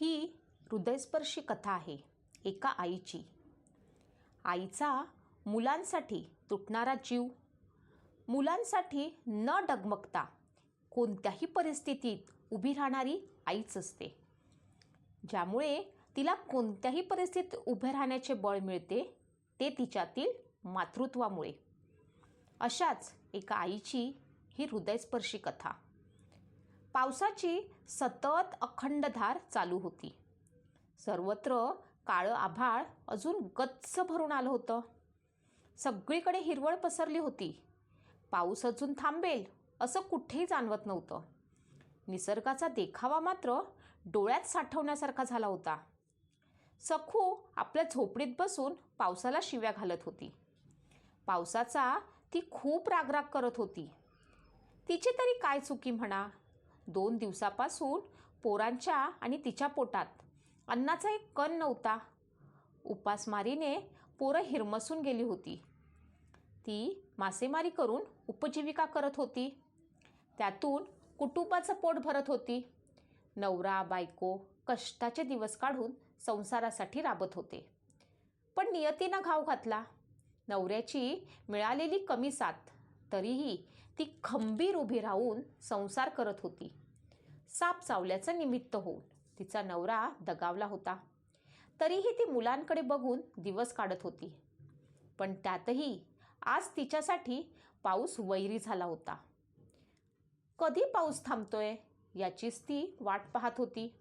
ही हृदयस्पर्शी कथा आहे एका आईची. आईचा मुलांसाठी तुटणारा जीव मुलांसाठी न डगमगता कोणत्याही परिस्थितीत उभी राहणारी आईच असते. ज्यामुळे तिला कोणत्याही परिस्थितीत उभे राहण्याचे बळ मिळते ते तिच्यातील मातृत्वामुळे. अशाच एका आईची ही हृदयस्पर्शी कथा. पावसाची सतत अखंडधार चालू होती. सर्वत्र काळं आभाळ अजून गच्च भरून आलं होतं. सगळीकडे हिरवळ पसरली होती. पाऊस अजून थांबेल असं कुठेही जाणवत नव्हतं. निसर्गाचा देखावा मात्र डोळ्यात साठवण्यासारखा झाला होता. सखू आपल्या झोपडीत बसून पावसाला शिव्या घालत होती. पावसाचा ती खूप रागराग करत होती. तिची तरी काय चुकी म्हणा? दोन दिवसापासून पोरांच्या आणि तिच्या पोटात. अन्नाचा एक कण नव्हता. उपासमारीने पोरं हिरमसून गेली होती. ती मासेमारी करून उपजीविका करत होती. त्यातून कुटुंबाचं पोट भरत होती. नवरा बायको कष्टाचे दिवस काढून संसारासाठी राबत होते. पण नियतीनं घाव घातला. नवऱ्याची मिळालेली कमी साथ तरीही ती खंबीर उभी राहून संसार करत होती. साप चावल्याचं निमित्त होऊन तिचा नवरा दगावला होता. तरीही ती मुलांकडे बघून दिवस काढत होती. पण त्यातही आज तिच्यासाठी पाऊस वैरी झाला होता. कधी पाऊस थांबतोय याचीच ती वाट पाहत होती.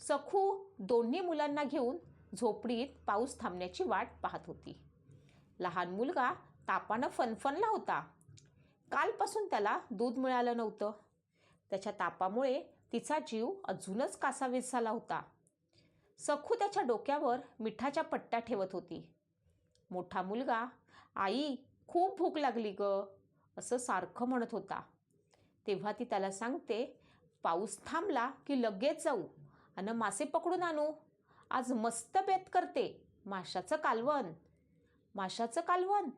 सखू दोन्ही मुलांना घेऊन झोपडीत पाऊस थांबण्याची वाट पाहत होती. लहान मुलगा तापानं फनफनला होता. कालपासून त्याला दूध मिळालं नव्हतं. त्याच्या तापामुळे तिचा जीव अजूनच कासावीस झाला होता. सखू त्याच्या डोक्यावर मिठाच्या पट्ट्या ठेवत होती. मोठा मुलगा आई खूप भूक लागली ग असं सारखं म्हणत होता. तेव्हा ती त्याला सांगते पाऊस थांबला की लगेच जाऊ आणि मासे पकडून आणू. आज मस्त बेत करते माशाचं कालवण. माशाचं कालवण?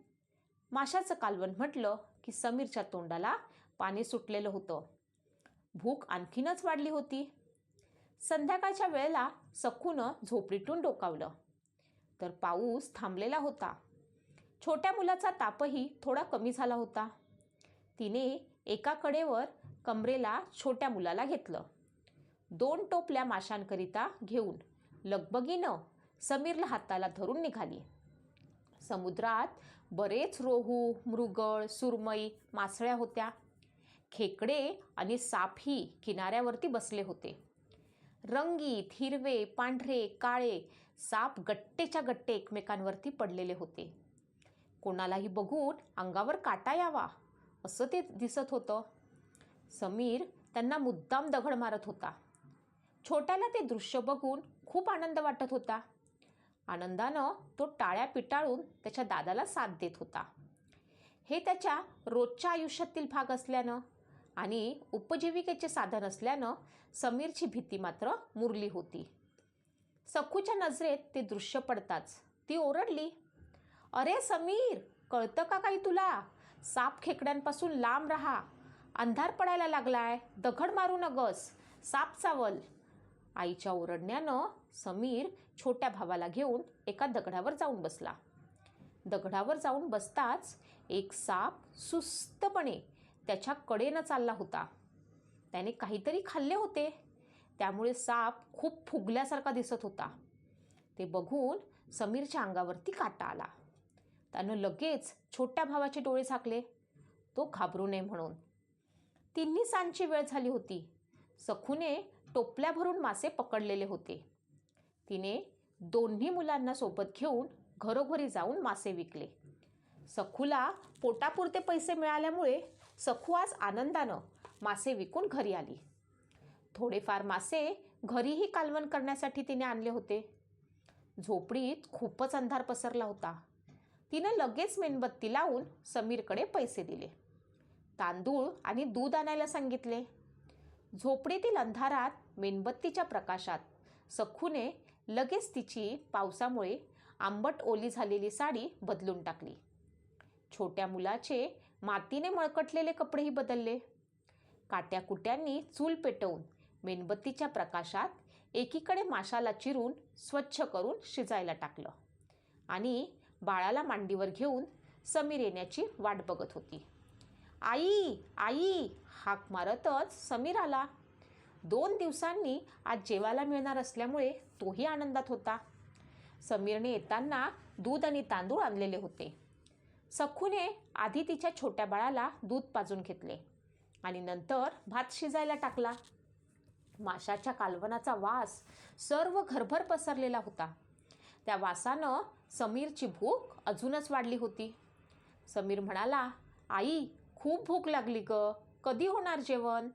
माशाचं कालवण म्हटलं की समीरच्या तोंडाला पाणी सुटलेलं होतं. भूक आणखीनच वाढली होती. संध्याकाळच्या वेळेला सखूनं झोपडीतून डोकावलं. तर पाऊस थांबलेला होता. छोट्या मुलाचा तापही थोडा कमी झाला होता. तिने एका कडेवर कमरेला छोट्या मुलाला घेतलं. दोन टोपल्या माशांकरिता घेऊन लगबगीनं समीरला हाताला धरून निघाली. समुद्रात बरेच रोहू मृगळ सुरमई मासळ्या होत्या. खेकडे आणि सापही किनाऱ्यावरती बसले होते. रंगीत हिरवे पांढरे काळे साप गट्टेच्या गट्टे एकमेकांवरती पडलेले होते. कोणालाही बघून अंगावर काटा यावा असं ते दिसत होतं. समीर त्यांना मुद्दाम दगड मारत होता. छोट्याला ते दृश्य बघून खूप आनंद वाटत होता. आनंदानं तो टाळ्या पिटाळून त्याच्या दादाला साथ देत होता. हे त्याच्या रोजच्या आयुष्यातील भाग असल्यानं आणि उपजीविकेचे साधन असल्यानं समीरची भीती मात्र मुरली होती. सखूच्या नजरेत ते दृश्य पडताच ती ओरडली अरे समीर कळतं का काही तुला? साप खेकड्यांपासून लांब राहा. अंधार पडायला लागलाय. दगड मारू नगस. साप चावल. आईच्या ओरडण्यानं समीर छोट्या भावाला घेऊन एका दगडावर जाऊन बसला. दगडावर जाऊन बसताच एक साप सुस्तपणे त्याच्या कडेनं चालला होता. त्याने काहीतरी खाल्ले होते. त्यामुळे साप खूप फुगल्यासारखा दिसत होता. ते बघून समीरच्या अंगावरती काटा आला. त्यानं लगेच छोट्या भावाचे डोळे झाकले. तो घाबरू नये म्हणून तिन्ही सांची वेळ झाली होती. सखूने टोपल्या भरून मासे पकडलेले होते. तिने दोन्ही मुलांना सोबत घेऊन घरोघरी जाऊन मासे विकले. सखूला पोटापुरते पैसे मिळाल्यामुळे सखू आज आनंदानं मासे विकून घरी आली. थोडेफार मासे घरीही कालवण करण्यासाठी तिने आणले होते. झोपडीत खूपच अंधार पसरला होता. तिनं लगेच मेणबत्ती लावून समीरकडे पैसे दिले. तांदूळ आणि दूध आणायला सांगितले. झोपडीतील अंधारात मेणबत्तीच्या प्रकाशात सखूने लगेच तिची पावसामुळे आंबट ओली झालेली साडी बदलून टाकली. छोट्या मुलाचे मातीने मळकटलेले कपडेही बदलले. काट्याकुट्यांनी चूल पेटवून मेणबत्तीच्या प्रकाशात एकीकडे माशाला चिरून स्वच्छ करून शिजायला टाकलं आणि बाळाला मांडीवर घेऊन समीर येण्याची वाट बघत होती. आई आई हाक मारतच समीर आला. दोन दिवसांनी आज जेवायला मिळणार असल्यामुळे तोही आनंदात होता. समीरने येताना दूध आणि तांदूळ आणलेले होते. सखूने आधी तिच्या छोट्या बाळाला दूध पाजून घेतले आणि नंतर भात शिजायला टाकला. माशाच्या कालवनाचा वास सर्व घरभर पसरलेला होता. त्या वासानं समीरची भूक अजूनच वाढली होती. समीर म्हणाला आई खूप भूक लागली ग. कधी होणार जेवण?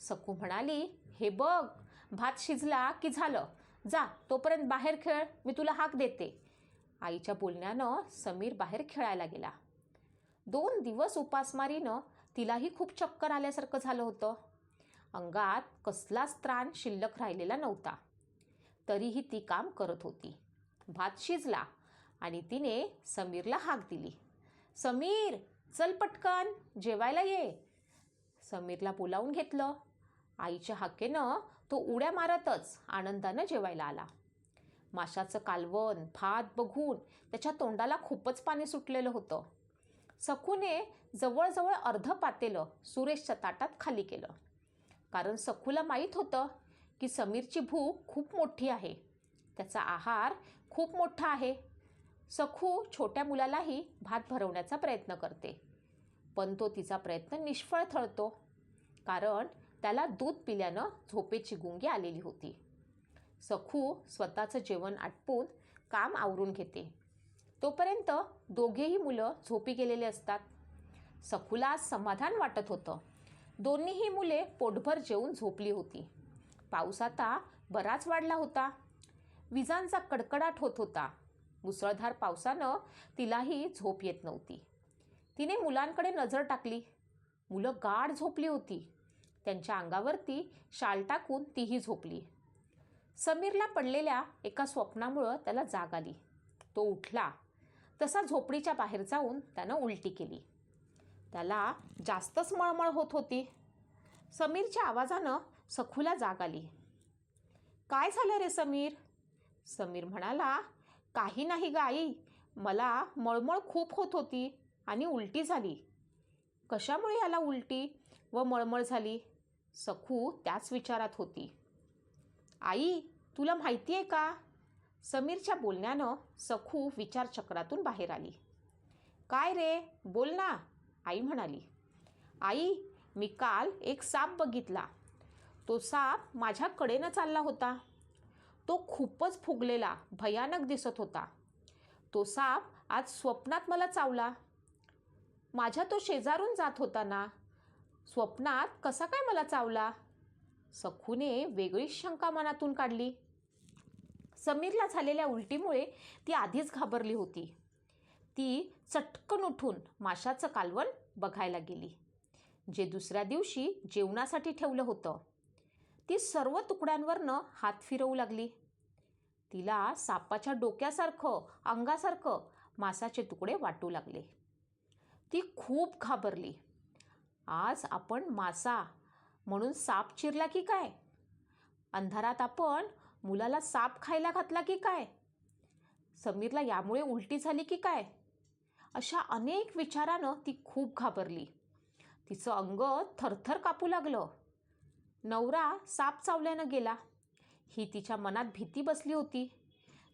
सकू म्हणाली हे बघ भात शिजला की झालं. जा तोपर्यंत बाहेर खेळ. मी तुला हाक देते. आईच्या बोलण्यानं समीर बाहेर खेळायला गेला. दोन दिवस उपासमारीनं तिलाही खूप चक्कर आल्यासारखं झालं होतं. अंगात कसलाच त्राण शिल्लक राहिलेला नव्हता. तरीही ती काम करत होती. भात शिजला आणि तिने समीरला हाक दिली. समीर चल पटकन जेवायला ये. समीरला बोलावून घेतलं. आईच्या हाकेनं तो उड्या मारतच आनंदानं जेवायला आला. माशाचं कालवण भात बघून त्याच्या तोंडाला खूपच पाणी सुटलेलं होतं. सखूने जवळजवळ अर्ध पातेलं सुरेशच्या ताटात खाली केलं. कारण सखूला माहीत होतं की समीरची भूक खूप मोठी आहे. त्याचा आहार खूप मोठा आहे. सखू छोट्या मुलालाही भात भरवण्याचा प्रयत्न करते. पण तो तिचा प्रयत्न निष्फळ ठरतो कारण त्याला दूध पिल्यानं झोपेची गुंगी आलेली होती. सखू स्वतःचं जेवण आटपून काम आवरून घेते. तोपर्यंत दोघेही मुलं झोपी गेलेले असतात. सखूला समाधान वाटत होतं. दोन्हीही मुले पोटभर जेवून झोपली होती. पाऊस आता बराच वाढला होता. विजांचा कडकडाट होत होता. मुसळधार पावसानं तिलाही झोप येत नव्हती. तिने मुलांकडे नजर टाकली. मुलं गाढ झोपली होती. त्यांच्या अंगावरती शाल टाकून तीही झोपली. समीरला पडलेल्या एका स्वप्नामुळं त्याला जाग आली. तो उठला. तसा झोपडीच्या बाहेर जाऊन त्यानं उलटी केली. त्याला जास्तच मळमळ होत होती. समीरच्या आवाजानं सखूला जाग आली. काय झालं रे समीर? समीर म्हणाला काही नाही ग आई. मला मळमळ खूप होत होती आणि उलटी झाली. कशामुळे याला उलटी व मळमळ झाली? सखू त्याच विचारात होती. आई तुला माहिती आहे का? समीरच्या बोलण्यानं सखू विचारचक्रातून बाहेर आली. काय रे? बोल ना आई म्हणाली. आई मी काल एक साप बघितला. तो साप माझ्याकडेनं चालला होता. तो खूपच फुगलेला भयानक दिसत होता. तो साप आज स्वप्नात मला चावला. माझ्या तो शेजारून जात होता ना. स्वप्नात कसा काय मला चावला? सखूने वेगळीच शंका मनातून काढली. समीरला झालेल्या उलटीमुळे ती आधीच घाबरली होती. ती चटकन उठून माशाचं कालवण बघायला गेली जे दुसऱ्या दिवशी जेवणासाठी ठेवलं होतं. ती सर्व तुकड्यांवरनं हात फिरवू लागली. तिला सापाच्या डोक्यासारखं अंगासारखं मासाचे तुकडे वाटू लागले. ती खूप घाबरली. आज आपण मासा म्हणून साप चिरला की काय? अंधारात आपण मुलाला साप खायला घातला की काय? समीरला यामुळे उलटी झाली की काय? अशा अनेक विचारानं ती खूप घाबरली. तिचं अंग थरथर कापू लागलं. नवरा साप चावल्यानं गेला. ही तिच्या मनात भीती बसली होती.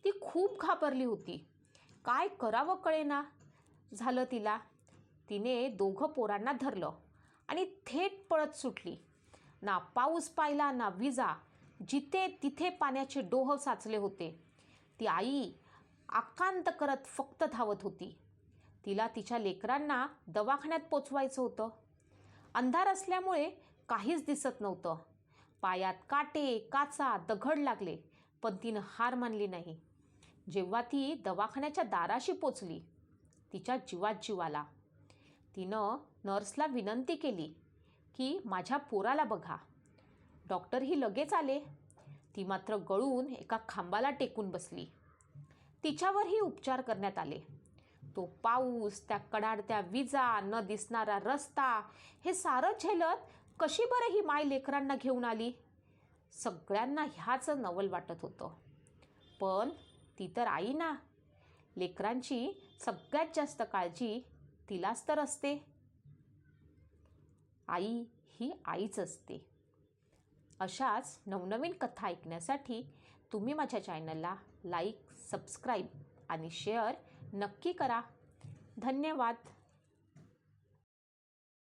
ती खूप घाबरली होती. काय करावं कळेना झालं तिला. तिने दोघं पोरांना धरलं आणि थेट पळत सुटली. ना पाऊस पाहिला ना विजा. जिथे तिथे पाण्याचे डोह साचले होते. ती आई आकांत करत फक्त धावत होती. तिला तिच्या लेकरांना दवाखान्यात पोचवायचं होतं. अंधार असल्यामुळे काहीच दिसत नव्हतं. पायात काटे काचा दगड लागले पण तिनं हार मानली नाही. जेव्हा ती दवाखान्याच्या दाराशी पोचली तिच्या जीवात जीव आला. तिनं नर्सला विनंती केली की माझ्या पोराला बघा. डॉक्टरही लगेच आले. ती मात्र गळून एका खांबाला टेकून बसली. तिच्यावरही उपचार करण्यात आले. तो पाऊस त्या कडाडत्या विजा न दिसणारा रस्ता हे सारं झेलत कशी बरं ही माय लेकरांना घेऊन आली? सगळ्यांना ह्याच नवल वाटत होतं. पण ती तर आई ना लेकरांची सगळ्यात जास्त काळजी तिलाच तर असते. आई ही आईच असते. अशाच नवनवीन कथा ऐकण्यासाठी तुम्ही माझ्या चॅनलला लाईक सबस्क्राईब आणि शेअर नक्की करा. धन्यवाद.